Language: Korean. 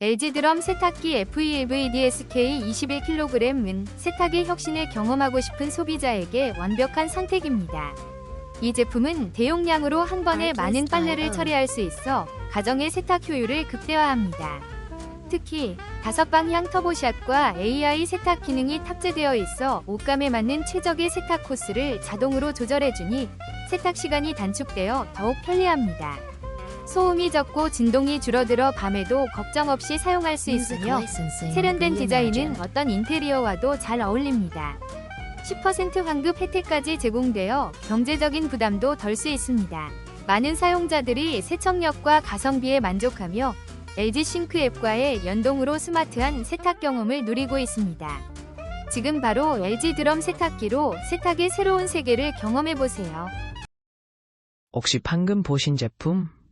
LG 드럼 세탁기 FEVDSK 21kg은 세탁의 혁신을 경험하고 싶은 소비자에게 완벽한 선택입니다. 이 제품은 대용량으로 한 번에 많은 빨래를 처리할 수 있어 가정의 세탁 효율을 극대화합니다. 특히 다섯 방향 터보샷과 AI 세탁 기능이 탑재되어 있어 옷감에 맞는 최적의 세탁 코스를 자동으로 조절해주니 세탁 시간이 단축되어 더욱 편리합니다. 소음이 적고 진동이 줄어들어 밤에도 걱정 없이 사용할 수 있으며 세련된 디자인은 어떤 인테리어와도 잘 어울립니다. 10% 환급 혜택까지 제공되어 경제적인 부담도 덜 수 있습니다. 많은 사용자들이 세척력과 가성비에 만족하며 LG 싱크 앱과의 연동으로 스마트한 세탁 경험을 누리고 있습니다. 지금 바로 LG 드럼 세탁기로 세탁의 새로운 세계를 경험해 보세요. 혹시 방금 보신 제품